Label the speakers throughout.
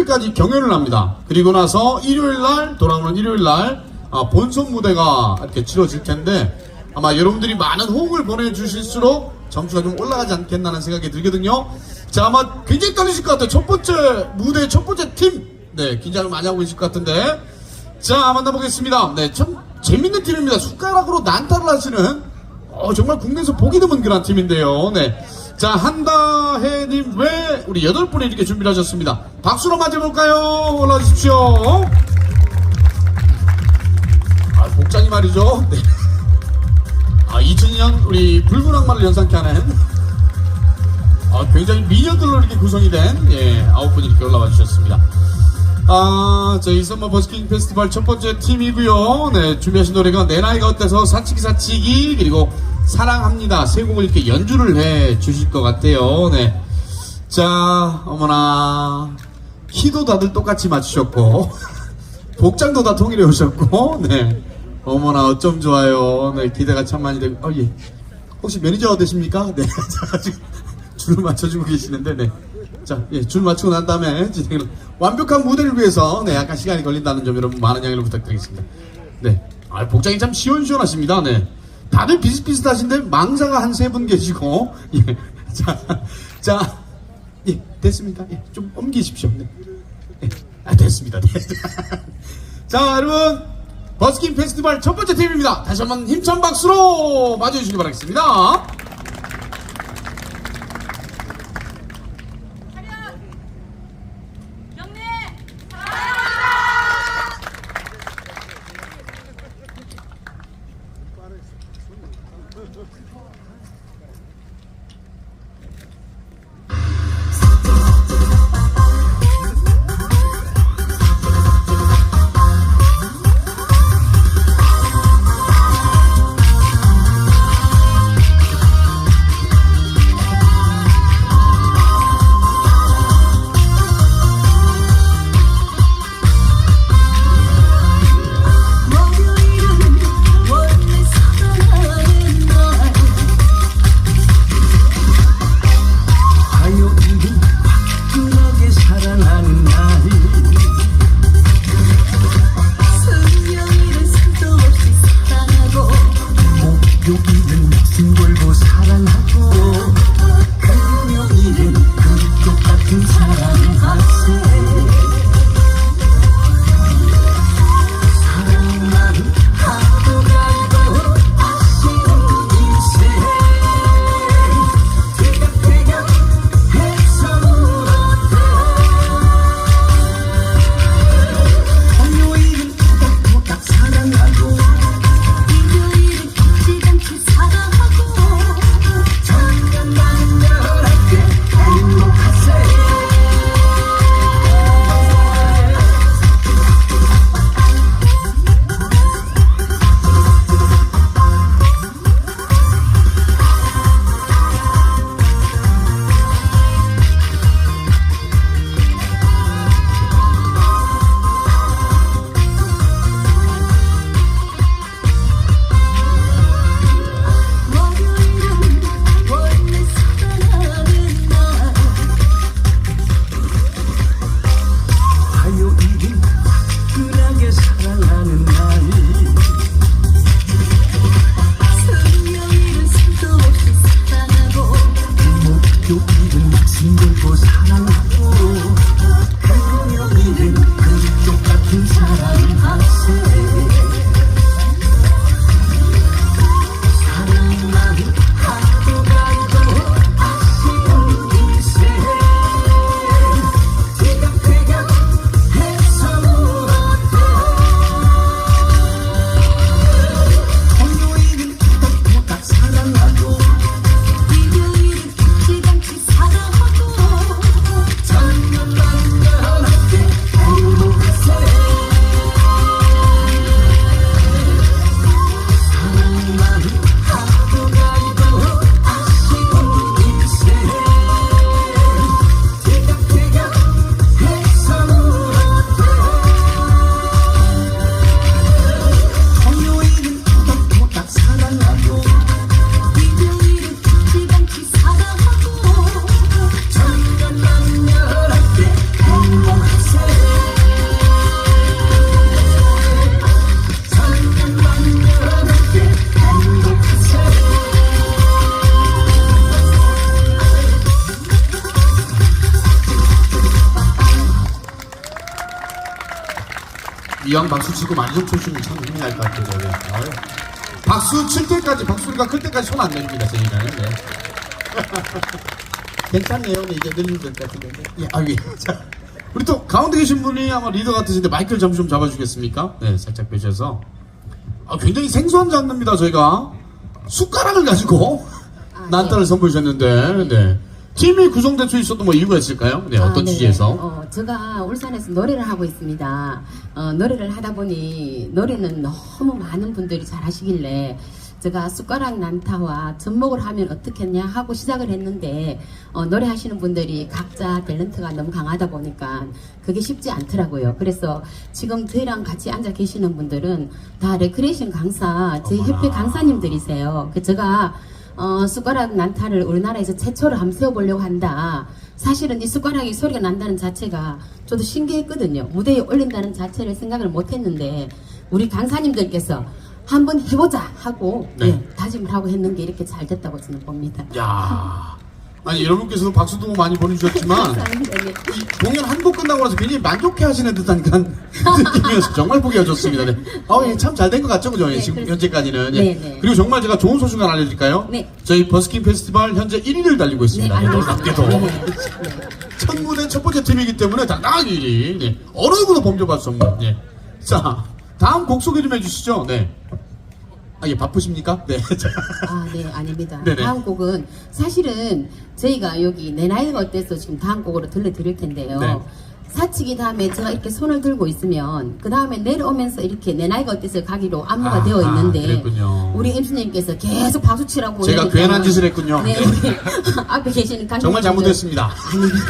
Speaker 1: 수요일까지 경연을 합니다. 그리고 나서 일요일 날 돌아오는 일요일 날 아, 본선 무대가 이렇게 치러질 텐데 아마 여러분들이 많은 호응을 보내주실수록 점수가 좀 올라가지 않겠나는 생각이 들거든요. 자 아마 굉장히 떨리실 것 같아요. 첫 번째 무대 첫 번째 팀, 네 긴장을 많이 하고 계실 것 같은데 자 만나보겠습니다. 네 참 재밌는 팀입니다. 숟가락으로 난타를 하시는 어, 정말 국내에서 보기 드문 그런 팀인데요. 네. 자, 한다해님 외 우리 여덟 분이 이렇게 준비를 하셨습니다. 박수로 맞아볼까요? 올라와 주십시오. 아, 복장이 말이죠. 네. 아, 2002년 우리 붉은 악마를 연상케 하는 아, 굉장히 미녀들로 이렇게 구성이 된 예, 아홉 분이 이렇게 올라와 주셨습니다. 아, 저희 서머 버스킹 페스티벌 첫 번째 팀이고요. 네, 준비하신 노래가 내 나이가 어때서 사치기 사치기 그리고 사랑합니다 세 곡을 이렇게 연주를 해 주실 것 같아요. 네, 자, 어머나 키도 다들 똑같이 맞추셨고 복장도 다 통일해 오셨고, 네, 어머나 어쩜 좋아요. 네, 기대가 참 많이 되고, 어 예, 혹시 매니저 되십니까? 네, 자, 지금 줄을 맞춰주고 계시는데, 네. 자, 예, 줄 맞추고 난 다음에 진행을 완벽한 무대를 위해서 네, 약간 시간이 걸린다는 점 여러분 많은 양해를 부탁드리겠습니다. 네, 아, 복장이 참 시원시원하십니다. 네, 다들 비슷비슷하신데 망사가 한 세 분 계시고, 예, 자, 자, 예, 됐습니까? 예, 좀 옮기십시오. 네, 예, 아, 됐습니다. 네. 자, 여러분. 버스킹 페스티벌 첫 번째 팀입니다. 다시 한번 힘찬 박수로 맞이해주시기 바라겠습니다.
Speaker 2: 힘들고 사랑하고 그녀는 그쪽 같은 사람 하세요
Speaker 1: 이왕 박수 치고 많이 좀 쳐주시면 참 힘이 날것 같아요. 네. 아유. 박수 칠 때까지, 박수가 클 때까지 손 안 내립니다, 저희는. 네. 괜찮네요. 네, 이제 늘린 것 같은데. 예, 아, 예. 자, 우리 또 가운데 계신 분이 아마 리더 같으신데 마이크를 잠시 좀 잡아주겠습니까? 네, 살짝 빼셔서. 아, 굉장히 생소한 장르입니다, 저희가. 숟가락을 가지고
Speaker 2: 아,
Speaker 1: 난타를 선보이셨는데, 네. 팀이 구성될 수 있었던 뭐 이유가 있을까요? 네, 어떤
Speaker 2: 아, 네네.
Speaker 1: 취지에서?
Speaker 2: 어, 제가 울산에서 노래를 하고 있습니다. 어, 노래를 하다 보니 노래는 너무 많은 분들이 잘 하시길래 제가 숟가락 난타와 접목을 하면 어떻겠냐 하고 시작을 했는데 어, 노래하시는 분들이 각자 탤런트가 너무 강하다 보니까 그게 쉽지 않더라고요. 그래서 지금 저희랑 같이 앉아 계시는 분들은 다 레크레이션 강사, 저희 협회 강사님들이세요. 그 제가 어, 숟가락 난타를 우리나라에서 최초로 한번 세워보려고 한다. 사실은 이 숟가락이 소리가 난다는 자체가 저도 신기했거든요. 무대에 올린다는 자체를 생각을 못했는데 우리 강사님들께서 한번 해보자 하고
Speaker 1: 네.
Speaker 2: 예, 다짐을 하고 했는 게 이렇게 잘 됐다고 저는 봅니다.
Speaker 1: 야 아니, 여러분께서도 박수도 많이 보내주셨지만.
Speaker 2: 네.
Speaker 1: 이 공연 한 곡 끝나고 나서 굉장히 만족해 하시는 듯한 그런 느낌이어서 정말 보기가 좋습니다. 네. 아, 예, 참잘 된 것 같죠, 그죠? 예,
Speaker 2: 네,
Speaker 1: 지금
Speaker 2: 그렇습니다.
Speaker 1: 현재까지는. 예.
Speaker 2: 네, 네.
Speaker 1: 그리고 정말 제가 좋은 소식 하나 알려드릴까요?
Speaker 2: 네.
Speaker 1: 저희 버스킹 페스티벌 현재 1위를 달리고
Speaker 2: 네,
Speaker 1: 있습니다. 네,
Speaker 2: 알고
Speaker 1: 놀랍게도.
Speaker 2: 네, 네.
Speaker 1: 첫 무대 첫 번째 팀이기 때문에 당당하게 1위. 네. 어느 누구도 범접할 수 없는. 네. 자, 다음 곡 소개 좀 해주시죠. 네. 아, 예, 바쁘십니까? 네. 자,
Speaker 2: 아, 네, 아닙니다.
Speaker 1: 네네.
Speaker 2: 다음 곡은 사실은 저희가 여기 내 나이가 어때서 지금 다음 곡으로 들려드릴 텐데요.
Speaker 1: 네.
Speaker 2: 사치기 다음에 제가 이렇게 손을 들고 있으면 그 다음에 내려오면서 이렇게 내 나이가 어때서 가기로 안무가
Speaker 1: 아,
Speaker 2: 되어 있는데
Speaker 1: 그랬군요.
Speaker 2: 우리 MC님께서 계속 박수 치라고
Speaker 1: 제가 괜한 짓을 했군요.
Speaker 2: 네,
Speaker 1: 네.
Speaker 2: 앞에 계시는 관객
Speaker 1: 정말 잘못했습니다.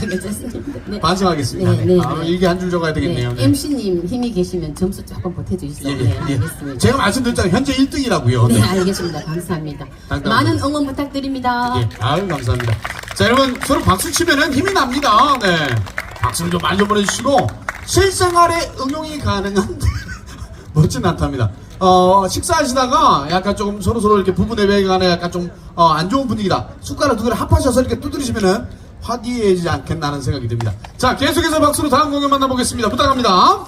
Speaker 2: 괜찮습니다. 네.
Speaker 1: 반성하겠습니다.
Speaker 2: 네,
Speaker 1: 네,
Speaker 2: 네,
Speaker 1: 아,
Speaker 2: 네.
Speaker 1: 일기 한 줄 적어야 되겠네요. 네.
Speaker 2: MC님 힘이 계시면 점수 조금 보태주시죠.
Speaker 1: 예,
Speaker 2: 네,
Speaker 1: 예, 예.
Speaker 2: 알겠습니다.
Speaker 1: 제가 말씀드렸잖아요. 현재 1등이라고요.
Speaker 2: 네, 알겠습니다. 감사합니다. 많은 응원 부탁드립니다.
Speaker 1: 예, 아유, 감사합니다. 자, 여러분, 서로 박수 치면은 힘이 납니다. 네. 박수 좀 많이 좀 보내주시고, 실생활에 응용이 가능한 멋진 난타입니다. 어, 식사하시다가 약간 조금 서로 서로 이렇게 부부 내외 간에 약간 좀, 어, 안 좋은 분위기다. 숟가락 두 개를 합하셔서 이렇게 두드리시면은 화기애애지지 않겠나 하는 생각이 듭니다. 자, 계속해서 박수로 다음 공연 만나보겠습니다. 부탁합니다.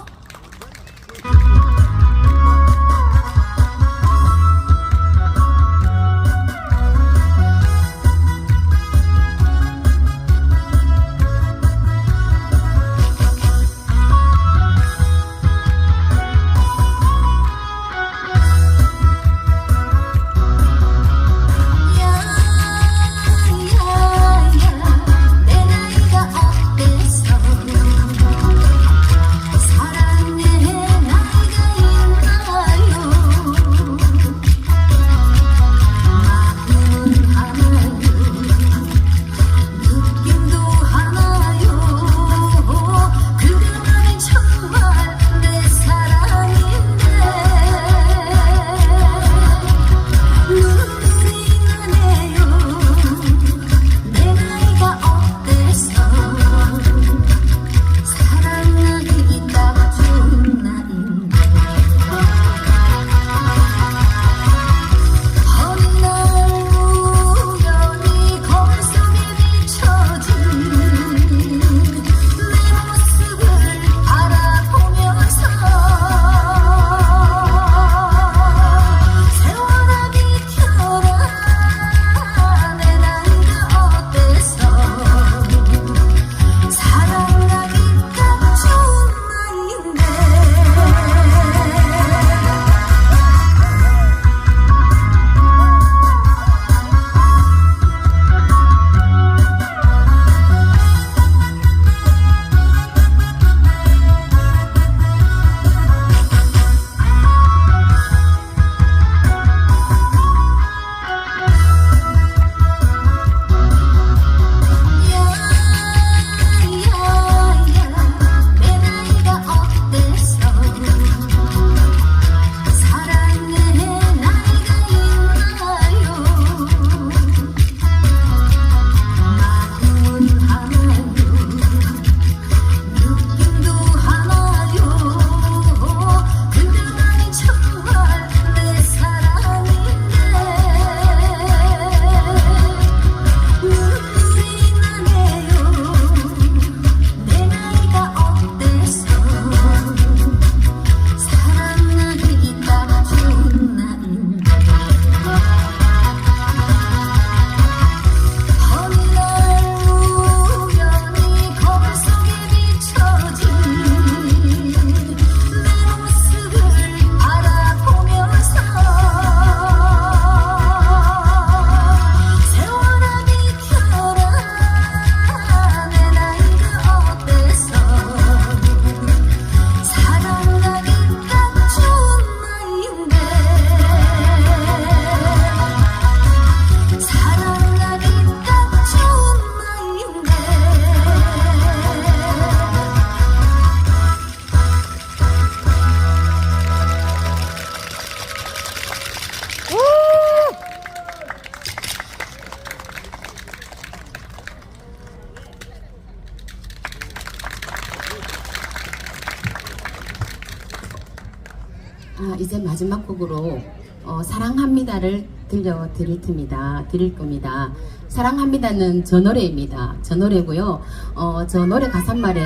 Speaker 2: 아, 이제 마지막 곡으로 어, 사랑합니다를 들려드릴 테입니다. 드릴 겁니다. 사랑합니다는 저 노래입니다. 저 노래고요. 어, 저 노래 가사말에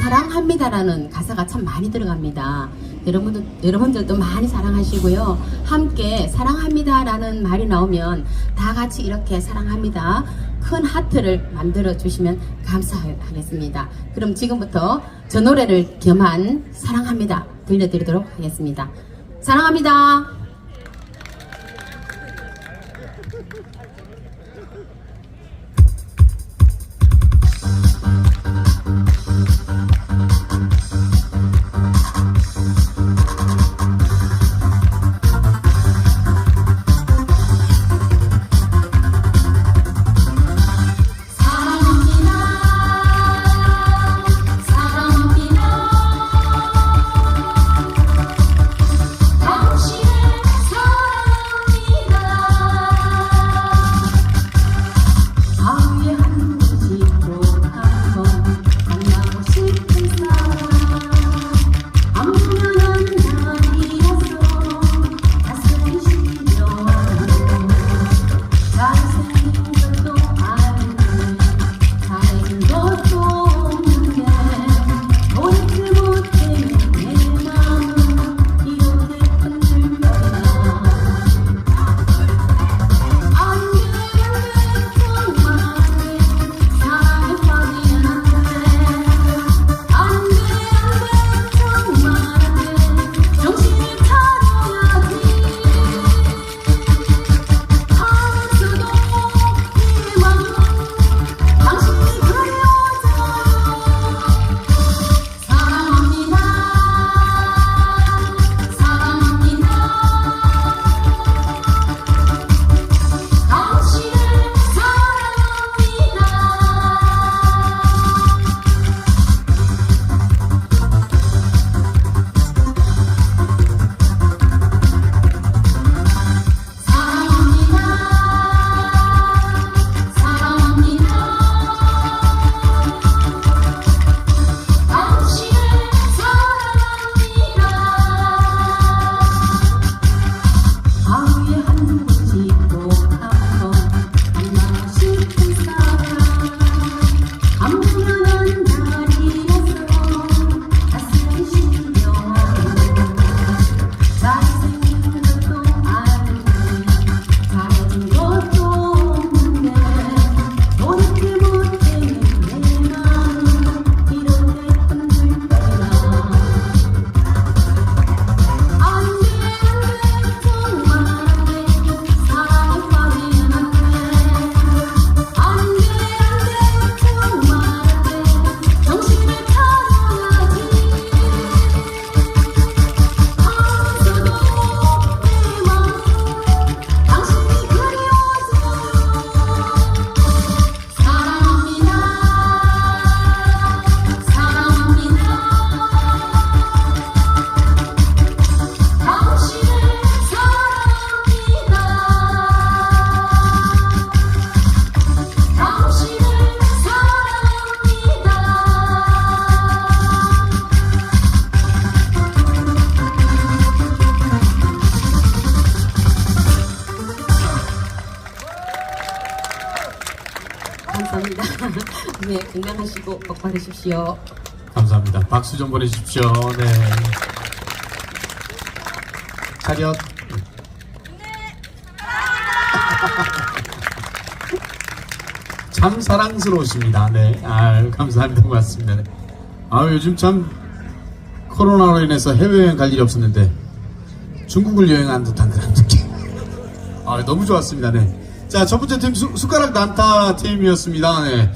Speaker 2: 사랑합니다라는 가사가 참 많이 들어갑니다. 여러분들, 여러분들도 많이 사랑하시고요. 함께 사랑합니다라는 말이 나오면 다 같이 이렇게 사랑합니다. 큰 하트를 만들어 주시면 감사하겠습니다. 그럼 지금부터 저 노래를 겸한 사랑합니다. 들려드리도록 하겠습니다. 사랑합니다. 네, 건강하시고 복 받으십시오.
Speaker 1: 감사합니다. 박수 좀 보내주십시오. 네. 차렷. 참 사랑스러우십니다. 네. 아유, 감사합니다. 고맙습니다. 네. 아 요즘 참 코로나로 인해서 해외여행 갈 일이 없었는데 중국을 여행한 듯한 그런 느낌. 아, 너무 좋았습니다. 네. 자, 첫 번째 팀 수, 숟가락 난타 팀이었습니다. 네.